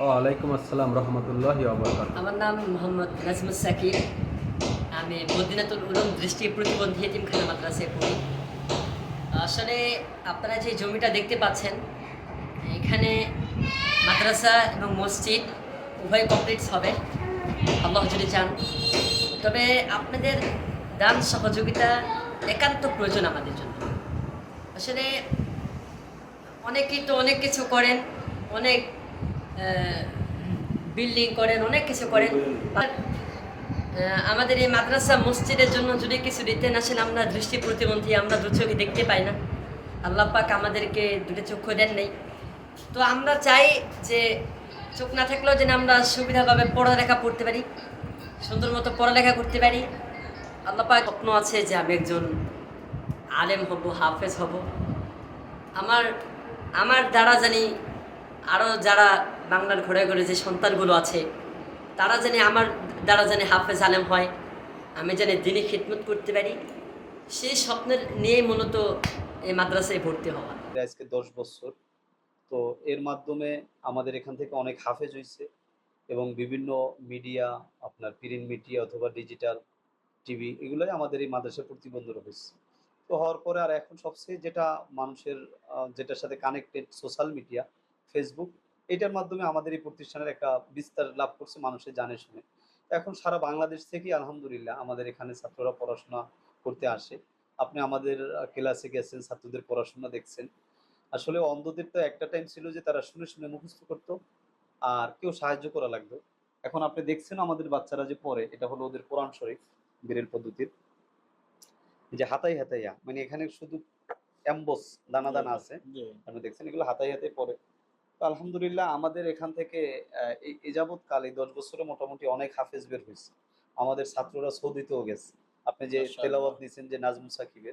ওয়ালাইকুম আসসালাম রহমতুল্লাহ আমার নাম মোহাম্মদ নাজমুল সাকিব। আমি মদিনাতুল উলুম দৃষ্টি প্রতিবন্ধী এতিমখানা মাদ্রাসায় পড়ি। আসলে আপনারা যে জমিটা দেখতে পাচ্ছেন এখানে মাদ্রাসা এবং মসজিদ উভয় কমপ্লিটস হবে আল্লাহ যদি চান। তবে আপনাদের দান সহযোগিতা একান্ত প্রয়োজন আমাদের জন্য। আসলে অনেকেই তো অনেক কিছু করেন, অনেক বিল্ডিং করেন, অনেক কিছু করেন। আমাদের এই মাদ্রাসা মসজিদের জন্য যদি কিছু দিতেন আসলে আমরা দৃষ্টি প্রতিবন্ধী, আমরা দু চোখে দেখতে পাই না। আল্লাহ পাক আমাদেরকে দুটো চক্ষু দেন নেই। তো আমরা চাই যে চোখ না থাকলেও যেন আমরা সুবিধাভাবে পড়ালেখা পড়তে পারি, সুন্দর মতো পড়ালেখা করতে পারি। আল্লাহ পাক স্বপ্ন আছে যে আমি একজন আলেম হব, হাফেজ হব। আমার আমার দ্বারা জানি আরও যারা বাংলার ঘরে ঘরে যে সন্তানগুলো আছে, তারা জানি আমার দ্বারা জানি হাফেজ আলেম হয়। আমি জানি দিনে খিদমত করতে পারি। সেই স্বপ্নের নিয়েই মূলত এই মাদ্রাসায় ভর্তি হওয়া। আজকে দশ বছর। তো এর মাধ্যমে আমাদের এখান থেকে অনেক হাফেজ হয়েছে এবং বিভিন্ন মিডিয়া, আপনার প্রিন্ট মিডিয়া অথবা ডিজিটাল টিভি, এগুলোই আমাদের এই মাদ্রাসা প্রতিবন্ধক হয়েছে। তো হওয়ার পরে আর এখন সবচেয়ে যেটা মানুষের যেটার সাথে কানেক্টেড সোশ্যাল মিডিয়া ফেসবুক এটার মাধ্যমে আমাদের এই প্রতিষ্ঠানের একটা বিস্তার লাভ করছে মানুষের জানে শুনে। এখন সারা বাংলাদেশ থেকেই আলহামদুলিল্লাহ আমাদের এখানে ছাত্ররা পড়াশোনা করতে আসে। আপনি আমাদের ক্লাসে গেছেন, ছাত্রদের পড়াশোনা দেখছেন। আসলে অন্ধদের তো একটা টাইম ছিল যে তারা শুনে শুনে মুখস্থ করতো আর কেউ সাহায্য করা লাগতো। এখন আপনি দেখছেন আমাদের বাচ্চারা যে পড়ে, এটা হলো ওদের কোরআন শরীফ বীরের পদ্ধতির। যে হাতাই হাতাইয়া মানে এখানে শুধু অ্যাম্বোস দানা দানা আছে। আপনি দেখছেন এগুলো হাতাই হাতে পরে তো আলহামদুলিল্লাহ আমাদের এখান থেকে এই এ যাবৎ কাল এই দশ বছরে মোটামুটি অনেক হাফেজ বের হয়েছে। আমাদের ছাত্ররা সৌদিতেও গেছে। আপনি যে। তেলাওয়াত দিচ্ছেন যে নাজমুল সাকিবের